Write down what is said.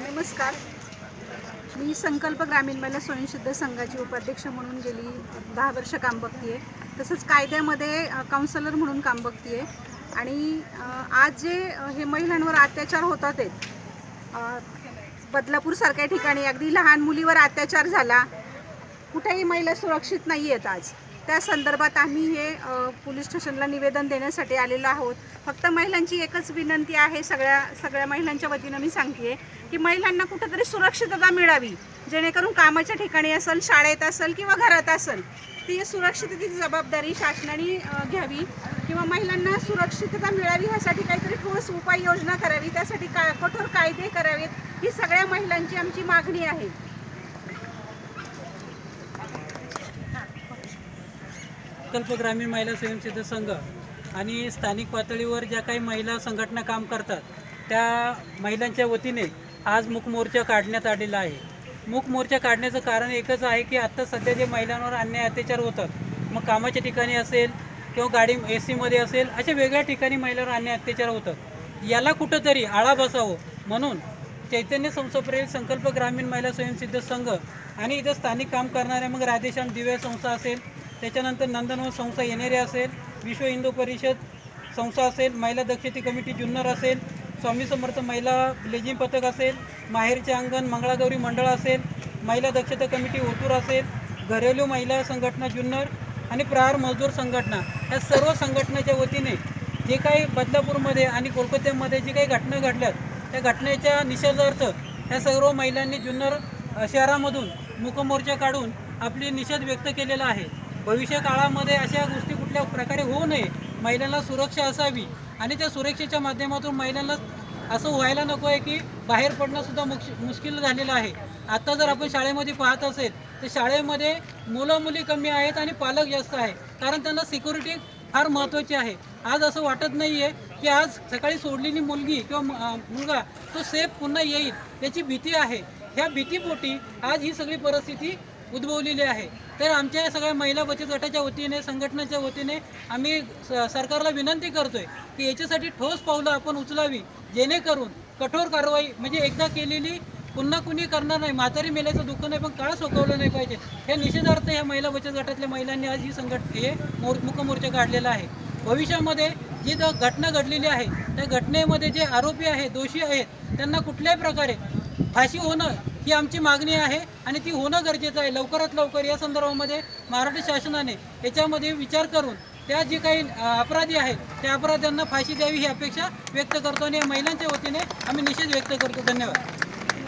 नमस्कार. मी संकल्प ग्रामीण महिला स्वयंसिद्ध संघाची उपाध्यक्ष म्हणून गेली दहा वर्ष काम बघतीये. तसंच कायद्यामध्ये काउन्सलर म्हणून काम बघतीये. आणि आज जे हे महिलांवर अत्याचार होतात बदलापूरसारख्या ठिकाणी अगदी लहान मुलीवर अत्याचार झाला कुठेही महिला सुरक्षित नाही आहेत आज. त्या संदर्भात आम्ही हे पोलीस स्टेशनला निवेदन देण्यासाठी आलेलो आहोत. फक्त महिलांची एकच विनंती आहे सगळ्या सगळ्या महिलांच्या वतीनं मी सांगते की महिलांना कुठंतरी सुरक्षितता मिळावी. जेणेकरून कामाच्या ठिकाणी असेल शाळेत असेल किंवा घरात असेल ती सुरक्षिततेची जबाबदारी शासनाने घ्यावी किंवा महिलांना सुरक्षितता मिळावी ह्यासाठी काहीतरी ठोस उपाययोजना करावी त्यासाठी का कठोर कायदे करावेत ही सगळ्या महिलांची आमची मागणी आहे. संकल्प ग्रामीण महिला स्वयंसिद्ध संघ आणि स्थानिक पातळीवर ज्या काही महिला संघटना काम करतात त्या महिलांच्या वतीने आज मूक मोर्चा काढण्यात आलेला आहे. मूक मोर्चा काढण्याचं कारण एकच आहे की आत्ता सध्या जे महिलांवर अन्याय अत्याचार होतात मग कामाच्या ठिकाणी असेल किंवा गाडी ए सीमध्ये असेल अशा वेगळ्या ठिकाणी महिलांवर अन्याय अत्याचार होतात. याला कुठंतरी आळा बसावं म्हणून चैतन्य संस्था संकल्प ग्रामीण महिला स्वयंसिद्ध संघ आणि इथं स्थानिक काम करणाऱ्या मग राधेश्याम दिव्या संस्था असेल त्याच्यानंतर नंदनवन संस्था येणेरे असेल विश्व हिंदू परिषद संस्था असेल महिला दक्षती कमिटी जुन्नर असेल स्वामी समर्थ महिला लेझिम पथक असेल माहेरचे अंगण मंगळागौरी मंडळ असेल महिला दक्षता कमिटी ओतूर असेल घरेलू महिला संघटना जुन्नर आणि प्रहार मजदूर संघटना या सर्व संघटनेच्या वतीने जे काही बदलापूरमध्ये आणि कोलकात्यामध्ये जी काही घटना घडल्यात त्या घटनेच्या निषेधार्थ या सर्व महिलांनी जुन्नर शहरामधून मुखमोर्चा काढून आपली निषेध व्यक्त केलेला आहे. भविष्य काळामध्ये अशा गोष्टी कुठल्या प्रकारे होऊ नये. महिलांना सुरक्षा असावी. आणि त्या सुरक्षेच्या माध्यमातून महिलांना असं व्हायला नको आहे की बाहेर पडणंसुद्धा मुश्किल झालेलं आहे. आता जर आपण शाळेमध्ये पाहत असेल तर शाळेमध्ये मुलं मुली कमी आहेत आणि पालक जास्त आहे. कारण त्यांना सिक्युरिटी फार महत्त्वाची आहे. आज असं वाटत नाही आहे की आज सकाळी सोडलेली मुलगी किंवा मुलगा तो सेफ पुन्हा येईल याची भीती आहे. ह्या भीतीपोटी आज ही सगळी परिस्थिती उद्भवलेली आहे. तर आमच्या या सगळ्या महिला बचत गटाच्या वतीने संघटनेच्या वतीने आम्ही स- सरकारला विनंती करतोय की याच्यासाठी ठोस पावलं आपण उचलावी जेणेकरून कठोर कारवाई म्हणजे एकदा केलेली पुन्हा कुणी करणार नाही म्हातारी मेल्याचं दुःख नाही पण काळ सोकवलं नाही पाहिजे. हे निषेधार्थ ह्या महिला बचत गटातल्या महिलांनी आज ही संघट हे मोर मुखमोर्चा काढलेला आहे. भविष्यामध्ये जी द- घटना घडलेली आहे त्या घटनेमध्ये जे आरोपी आहेत दोषी आहेत त्यांना कुठल्याही प्रकारे फाशी होणं ही आमची मागणी आहे आणि ती होणं गरजेचं आहे. लवकरात लवकर या संदर्भामध्ये महाराष्ट्र शासनाने याच्यामध्ये विचार करून त्या जे काही अपराधी आहेत त्या अपराध्यांना फाशी द्यावी ही अपेक्षा व्यक्त करतो आणि या महिलांच्या वतीने आम्ही निषेध व्यक्त करतो. धन्यवाद.